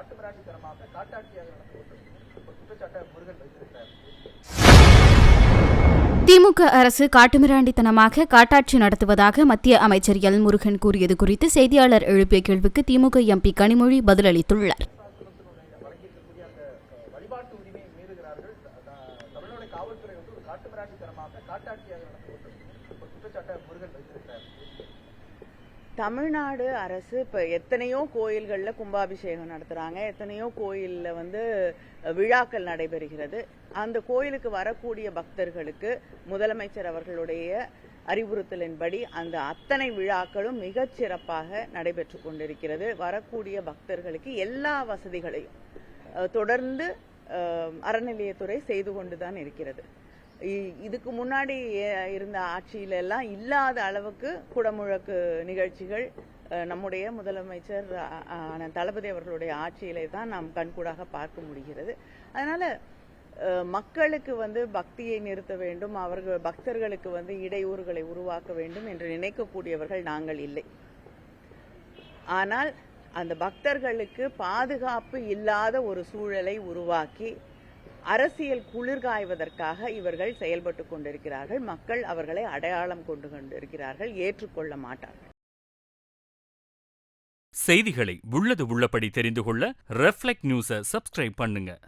காட்டுமிராண்டித்தனமாக காட்டாட்சியாக நடந்து கொண்டிருக்கிறது ஒரு குற்றச்சாட்டை முருகன் வைத்திருக்கிறார். திமுக அரசு காட்டுமிராண்டித்தனமாக காட்டாட்சி நடத்துவதாக மத்திய அமைச்சர் எல் முருகன் கூறியது குறித்து செய்தியாளர் எழுப்பிய கேள்விக்கு திமுக எம்பி கனிமொழி பதிலளித்துள்ளார். காட்டுமிராண்டித்தனமாக காட்டாட்சியாக நடந்து கொண்டிருக்கிறது ஒரு குற்றச்சாட்டை முருகன் வைத்திருக்கிறார். தமிழ்நாடு அரசு இப்போ எத்தனையோ கோயில்களில் கும்பாபிஷேகம் நடத்துகிறாங்க எத்தனையோ கோயிலில் வந்து விழாக்கள் நடைபெறுகிறது. அந்த கோயிலுக்கு வரக்கூடிய பக்தர்களுக்கு முதலமைச்சர் அவர்களுடைய அறிவுறுத்தலின்படி அந்த அத்தனை விழாக்களும் மிகச் சிறப்பாக நடைபெற்று கொண்டிருக்கிறது. வரக்கூடிய பக்தர்களுக்கு எல்லா வசதிகளையும் தொடர்ந்து அறநிலையத்துறை செய்து கொண்டுதான் இருக்கிறது. இதுக்கு முன்னாடி இருந்த ஆட்சியில எல்லாம் இல்லாத அளவுக்கு குடமுழக்கு நிகழ்ச்சிகள் நம்முடைய முதலமைச்சர் ஆன தளபதி அவர்களுடைய ஆட்சியிலே தான் நாம் கண்கூடாக பார்க்க முடிகிறது. அதனால மக்களுக்கு வந்து பக்தியை நிறுத்த வேண்டும் அவர்கள் பக்தர்களுக்கு வந்து இடையூறுகளை உருவாக்க வேண்டும் என்று நினைக்கக்கூடியவர்கள் நாங்கள் இல்லை. ஆனால் அந்த பக்தர்களுக்கு பாதுகாப்பு இல்லாத ஒரு சூழலை உருவாக்கி அரசியல் குளிர்காய்வதற்காக இவர்கள் செயல்பட்டு கொண்டிருக்கிறார்கள். மக்கள் அவர்களை அடையாளம் கொண்டு கொண்டிருக்கிறார்கள். ஏற்றுக்கொள்ள மாட்டார்கள். செய்திகளை உள்ளது உள்ளபடி தெரிந்து கொள்ள ரெஃப்ளெக்ட் நியூஸை சப்ஸ்கிரைப் பண்ணுங்க.